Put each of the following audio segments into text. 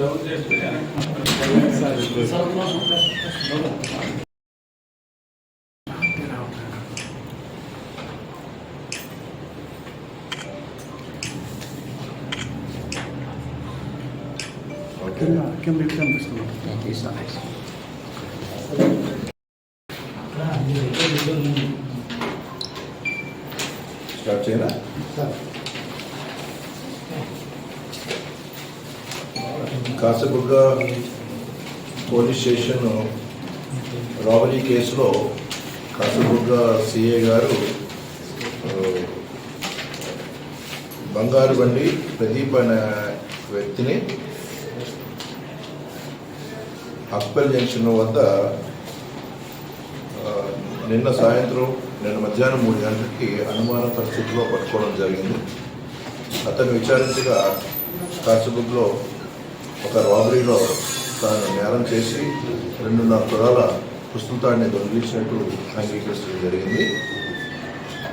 కింద కింద ఇటు కనిపిస్తుంది స్టార్ట్ చేయరా కాసబుగ్గ పోలీస్ స్టేషన్ రాబరీ కేసులో కాసబుగ్గ సిఏ గారు బంగారు బండి ప్రదీప్ అనే వ్యక్తిని అక్బల్ జంక్షన్ వద్ద నిన్న సాయంత్రం నిన్న మధ్యాహ్నం మూడు గంటలకి అనుమాన పరిస్థితిలో పట్టుకోవడం జరిగింది. అతను విచారించగా కాసగుడ్లో ఒక రాబరీలో తాను నేరం చేసి రెండున్నర తులాల పుస్తకాన్ని దొంగిలించినట్టు అంగీకరించడం జరిగింది.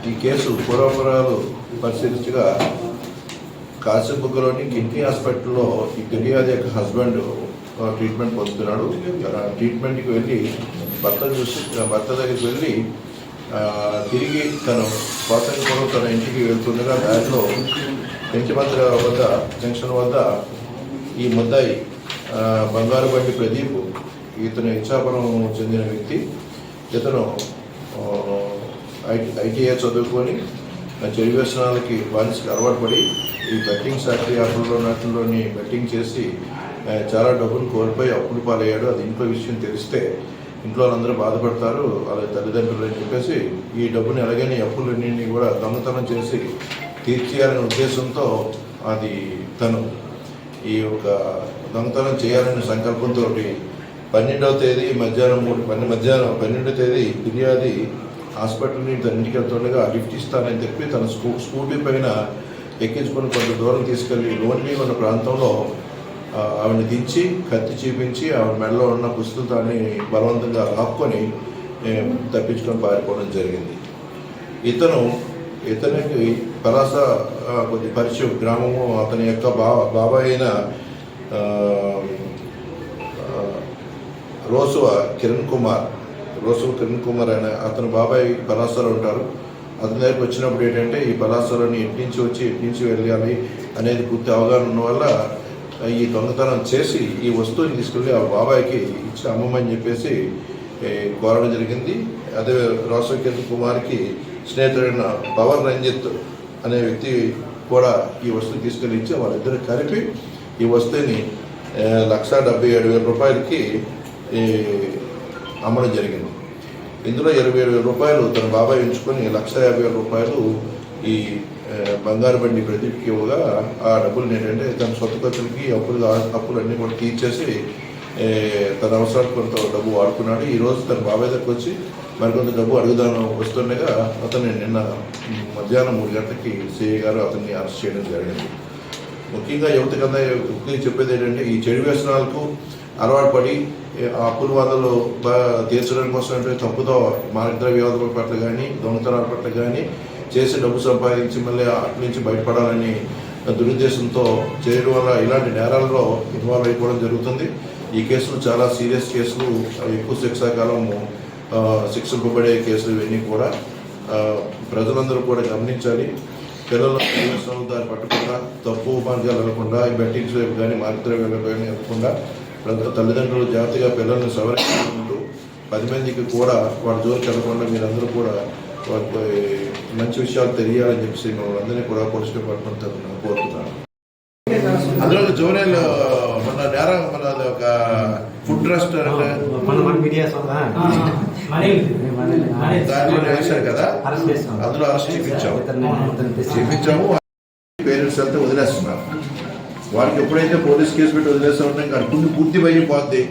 ఈ కేసు పూర్వపురాలు పరిశీలించగా కాశీబుగ్గలోని కిడ్నీ హాస్పిటల్లో ఈ ఫిర్యాదు యొక్క హస్బెండ్ ట్రీట్మెంట్ పొందుతున్నాడు. ట్రీట్మెంట్కి వెళ్ళి భర్త చూసి భర్త దగ్గరికి వెళ్ళి తిరిగి తను స్వాతంత్రం తన ఇంటికి వెళ్తుండగా దారిలో పెంచభద్ర వద్ద జంక్షన్ వద్ద ఈ ముద్దాయి ఆ, బంగారు బండి ప్రదీప్ ఇతను ఇచ్చాపురం చెందిన వ్యక్తి. ఇతను ఐ- ఐటీఐ చదువుకొని చెడు వ్యసనాలకి బానిసకి అలవాటు పడి ఈ బెట్టింగ్ ఫ్యాక్టరీ అప్పుల్లో నాటిలోని బెట్టింగ్ చేసి చాలా డబ్బులు కోల్పోయి అప్పులు పాలయ్యాడు. అది ఇంట్లో విషయం తెలిస్తే ఇంట్లో వాళ్ళందరూ బాధపడతారు. వాళ్ళ తల్లిదండ్రులు అని చెప్పేసి ఈ డబ్బుని ఎలాగైనా ఈ అప్పులన్నింటినీ కూడా దొంగతనం చేసి తీర్చేయాలనే ఉద్దేశంతో అది తను ఈ యొక్క దొంగతనం చేయాలనే సంకల్పంతో పన్నెండవ తేదీ మధ్యాహ్నం మూడు పన్నెండు మధ్యాహ్నం పన్నెండవ తేదీ ఫిర్యాది హాస్పిటల్ని తన ఇంటికి వెళ్తుండగా లిఫ్ట్ ఇస్తానని చెప్పి తన స్కూ స్కూటీ పైన ఎక్కించుకొని కొంత దూరం తీసుకెళ్ళి లోన్లీ ఉన్న ప్రాంతంలో ఆవిడని దించి కత్తి చూపించి ఆవిడ మెడలో ఉన్న పుస్తకాన్ని బలవంతంగా లాక్కొని తప్పించుకొని పారిపోవడం జరిగింది. ఇతను ఇతనికి పరాస కొద్ది పరిచయం. గ్రామము అతని యొక్క బా బాబాయ్ అయిన రోసువ కిరణ్ కుమార్. రోసువ కిరణ్ కుమార్ అనే అతను బాబాయ్ పలాసలో ఉంటారు. అతని దగ్గరికి వచ్చినప్పుడు ఏంటంటే ఈ పలాసలోని ఎటు నుంచి వచ్చి ఎటు నుంచి వెళ్ళాలి అనేది పూర్తి అవగాహన ఉన్న వల్ల ఈ దొంగతనం చేసి ఈ వస్తువుని తీసుకెళ్ళి ఆ బాబాయ్కి ఇచ్చి అమ్మమని చెప్పేసి కోరడం జరిగింది. అదే రోసవ కిరణ్ కుమార్కి స్నేహితుడైన పవన్ రంజిత్ అనే వ్యక్తి కూడా ఈ వస్తువు తీసుకెళ్ళి ఇచ్చి వాళ్ళిద్దరు కలిపి ఈ వస్తువుని లక్ష డెబ్బై ఏడు వేల రూపాయలకి అమ్మడం జరిగింది. ఇందులో ఇరవై ఏడు వేల రూపాయలు తన బాబాయ్ ఉంచుకొని లక్ష యాభై వేల రూపాయలు ఈ బంగారు బండి ప్రదీప్కి ఇవ్వగా ఆ డబ్బులు ఏంటంటే తన సొంత ఖర్చులకి అప్పులు అప్పులు అన్నీ కూడా తీర్చేసి తన అవసరాలు కొంత డబ్బు వాడుకున్నాడు. ఈరోజు తన బాబాయ్ దగ్గరకు వచ్చి మరికొంత డబ్బు అడుగుదాను వస్తుండగా అతన్ని నిన్న మధ్యాహ్నం మూడు గంటలకి సిఐ గారు అతన్ని అరెస్ట్ చేయడం జరిగింది. ముఖ్యంగా యువత కన్నా ముఖ్యంగా చెప్పేది ఏంటంటే ఈ చెడు వ్యసనాలకు అలవాటు పడి ఆ అప్పుల వాదలు తీర్చడం కోసం అంటే తప్పుతో మార్గద్రవ్యాధుల పట్ల కానీ దొంగతనాల పట్ల కానీ చేసి డబ్బు సంపాదించి మళ్ళీ అటు నుంచి బయటపడాలని దురుద్దేశంతో చేయడం వల్ల ఇలాంటి నేరాల్లో ఇన్వాల్వ్ అయిపోవడం జరుగుతుంది. ఈ కేసులు చాలా సీరియస్ కేసులు అవి ఎక్కువ శిక్షాకాలము శిక్షింపబడే కేసులు ఇవన్నీ కూడా ప్రజలందరూ కూడా గమనించాలి. పిల్లలు దాన్ని పట్టకుండా తప్పు మార్గాలు వెళ్ళకుండా ఈ బెట్టింగ్స్ వైపు కానీ మార్గద్రవ్యాలు కానీ వెళ్ళకుండా తల్లిదండ్రులు జాగ్రత్తగా పిల్లల్ని సవరించుకుంటూ పది మందికి కూడా వాళ్ళ జోలికి వెళ్ళకుండా మీరందరూ కూడా వారికి మంచి విషయాలు తెలియాలని చెప్పేసి మిమ్మల్ని అందరినీ కూడా పోలీస్ డిపార్ట్మెంట్ తరఫున కోరుతున్నాను. అందులో జోనల్ రెస్టారెంట్. వేశారు కదా? అందులో అరెస్ట్ పేరెంట్స్ అంతా వదిలేస్తున్నారు. వాడికి ఎప్పుడైతే పోలీస్ కేసు పెట్టి వదిలేస్తా ఉంటే అప్పుడు పూర్తి భయం పోద్ది